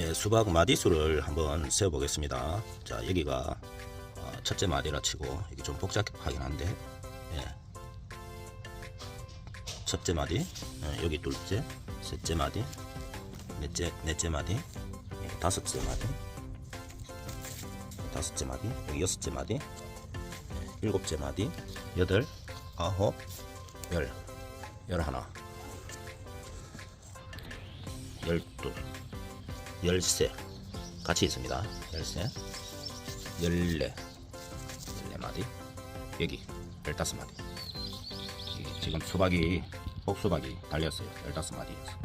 네, 수박 마디수를 한번 세어 보겠습니다. 자, 여기가 어, 첫째 마디라 치고 이게 좀 복잡하긴 한데, 예. 첫째 마디, 어, 여기 둘째, 셋째 마디, 넷째 넷째 마디, 예, 다섯째 마디, 다섯째 마디, 여기 여섯째 마디, 예, 일곱째 마디, 여덟, 아홉, 열, 열하나, 열둘. 열세 같이 있습니다. 열세, 열네, 열네 마디 여기 열다섯 마디. 지금 수박이 복수박이 달렸어요. 열다섯 마디에서.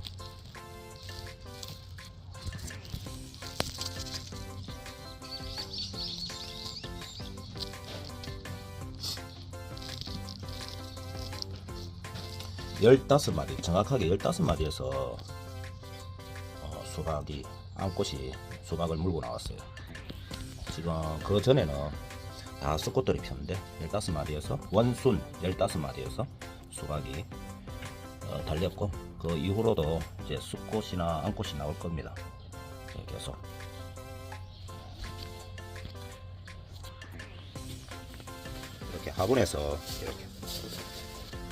열다섯 마디 정확하게 열다섯 마디에서 어, 수박이 암꽃이 수박을 물고 나왔어요. 지금 그 전에는 다 쑥꽃들이 폈는데 15마리에서 원순 15마리에서 수박이 어, 달렸고 그 이후로도 이제 쑥꽃이나 암꽃이 나올 겁니다. 네, 계속 이렇게 화분에서 이렇게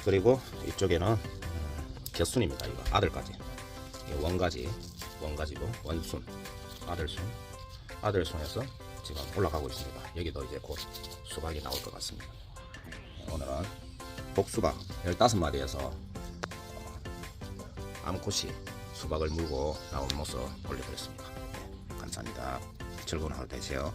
그리고 이쪽에는 음, 겹순입니다. 이거 아들까지 원가지 원 가지고 원순 아들순 아들순에서 지금 올라가고 있습니다. 여기도 이제 곧 수박이 나올 것 같습니다. 오늘은 복수박 15마리에서 암꽃이 수박을 물고 나온 모습 올려드렸습니다. 네, 감사합니다. 즐거운 하루 되세요.